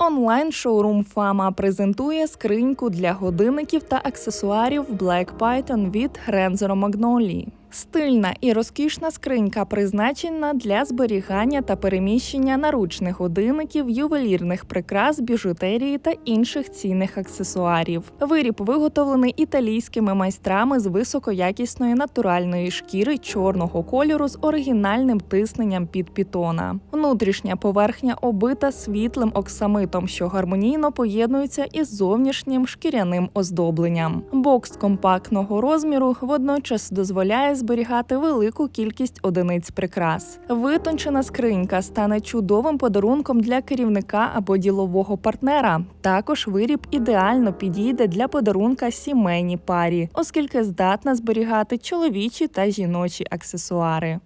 Онлайн-шоурум Фама презентує скриньку для годинників та аксесуарів Black Python від Рензеро Магнолії. Стильна і розкішна скринька призначена для зберігання та переміщення наручних годинників, ювелірних прикрас, біжутерії та інших цінних аксесуарів. Виріб виготовлений італійськими майстрами з високоякісної натуральної шкіри чорного кольору з оригінальним тисненням під пітона. Внутрішня поверхня обита світлим оксамитом, що гармонійно поєднується із зовнішнім шкіряним оздобленням. Бокс компактного розміру водночас дозволяє зберігати велику кількість одиниць прикрас. Витончена скринька стане чудовим подарунком для керівника або ділового партнера. Також виріб ідеально підійде для подарунка сімейній парі, оскільки здатна зберігати чоловічі та жіночі аксесуари.